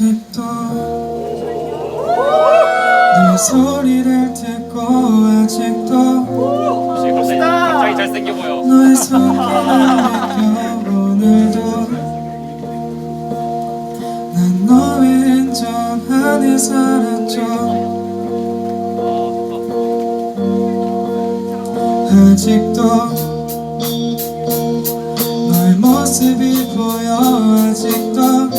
아직도 네 소리를 듣고 아직도 갑자기 잘생겨 보여. 너의 손길을 느껴 오늘도. 난 너의 흔적 안에 살았죠 아직도 너의 모습이 보여 아직도.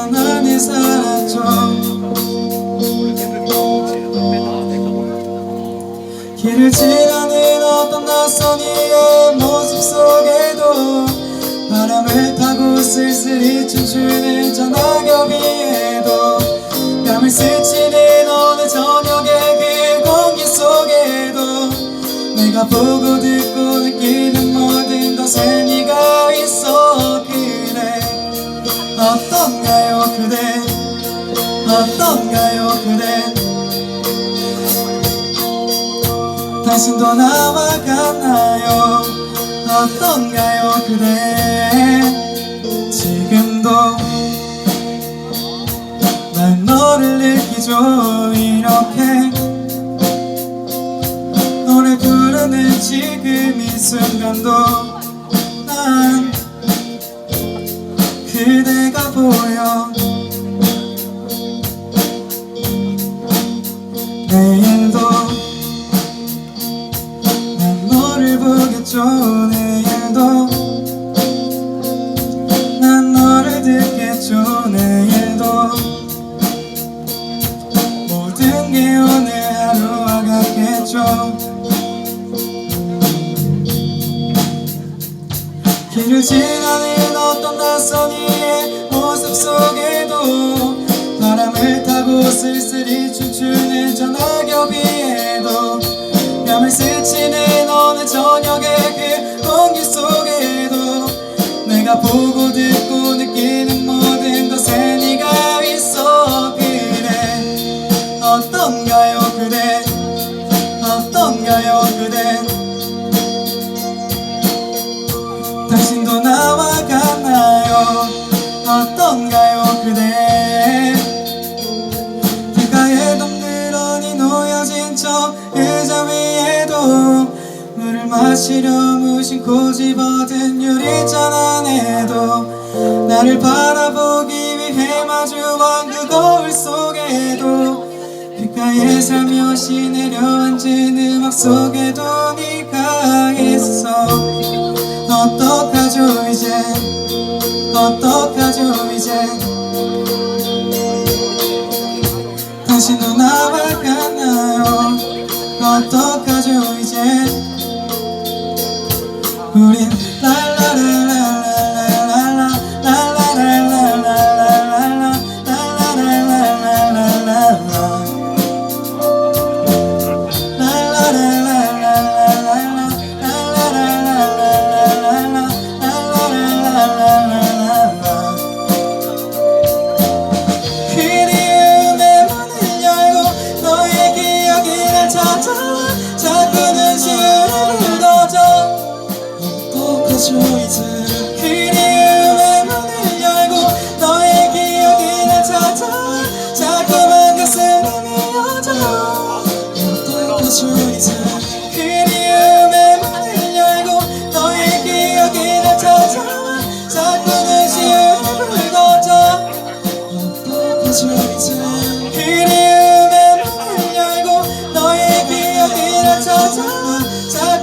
안에 살았죠 길을 지나는 어떤 낯선 이의 모습 속에도 바람을 타고 쓸쓸히 춤추는 저 낙엽 위에도 뺨을 스치는 어느 저녁의 그 공기 속에도 내가 보고 듣고 어떤가요 그대. 당신도 나와 같나요? 어떤가요 그대? 지금도 난 너를 느끼죠. 이렇게 노래 부르는 지금 이 순간도 난 그대가 보여 내일도 난 너를 듣겠죠 내일도 모든 게 오늘 하루와 같겠죠. 길을 지나는 어떤 낯선 이의 모습 속에도 바람을 타고 쓸쓸히 춤추는 저 낙엽 위에도 뺨을 스치는 보고 듣고 느끼는 모든 것에 네가 있어. 그래. 어떤가요 그대? 어떤가요 그대? 당신도 나와 같나요? 어떤가요 그대 물을 마시려 무심코 집어든 유리잔 안에도 나를 바라보기 위해 마주한 그 거울 속에도 귓가에 살며시 내려앉은 음악 속에도 네가 있어 어떡하죠 이제? 어떡하죠 이제? 당신도 나와 같나요. 어떡하죠 이제 우린 자꾸는 어떡하죠 이제 그리움의 문을 열고 너의 기억을 찾아 자꾸만 가슴이 미어져 어떡하죠 이제 그리움의 문을 열고 너의 기억을 찾아 자꾸는 시간을 묻어져 어떡하죠 이제 그리움의 문을 열고 너의 기억을 찾아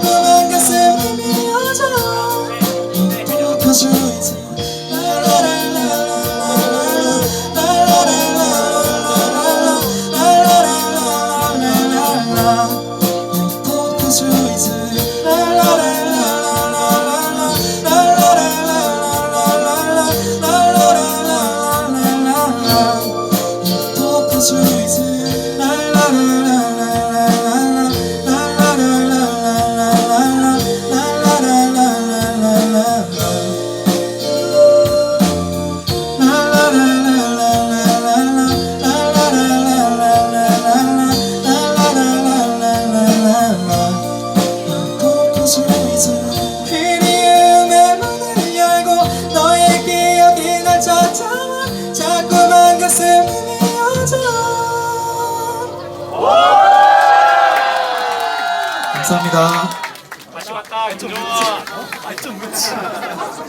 내가 슬픈 여자 감사합니다 다시 왔다, 김정아. 아, 좀 묻지.